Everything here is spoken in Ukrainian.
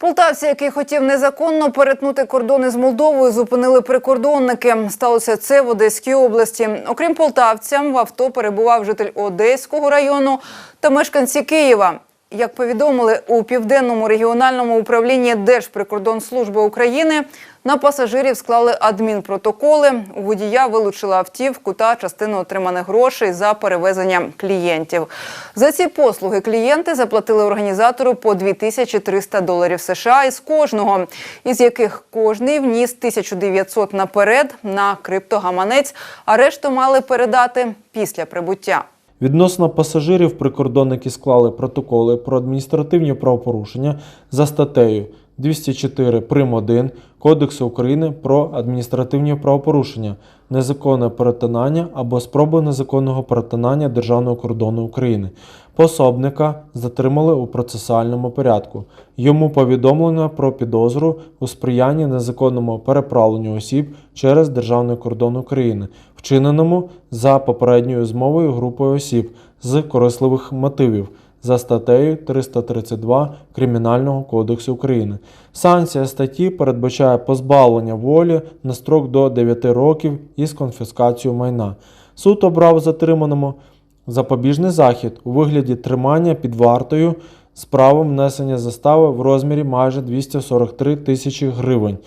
Полтавці, який хотів незаконно перетнути кордони з Молдовою, зупинили прикордонники. Сталося це в Одеській області. Окрім полтавцям, в авто перебував житель Одеського району та мешканці Києва. Як повідомили у південному регіональному управлінні Держприкордонслужби України, на пасажирів склали адмінпротоколи. У водія вилучили автівку та частину отриманих грошей за перевезення клієнтів. За ці послуги клієнти заплатили організатору по 2300 доларів США із кожного, із яких кожний вніс 1900 наперед на криптогаманець, а решту мали передати після прибуття. Відносно пасажирів прикордонники склали протоколи про адміністративні правопорушення за статтею 204 прим. 1 Кодексу України про адміністративні правопорушення, незаконне перетинання або спроба незаконного перетинання державного кордону України. Пособника затримали у процесуальному порядку. Йому повідомлено про підозру у сприянні незаконному переправленню осіб через державний кордон України, вчиненому за попередньою змовою групою осіб з корисливих мотивів за статтею 332 Кримінального кодексу України. Санкція статті передбачає позбавлення волі на строк до 9 років із конфіскацією майна. Суд обрав затриманому запобіжний захід у вигляді тримання під вартою з правом внесення застави в розмірі майже 243 тисячі гривень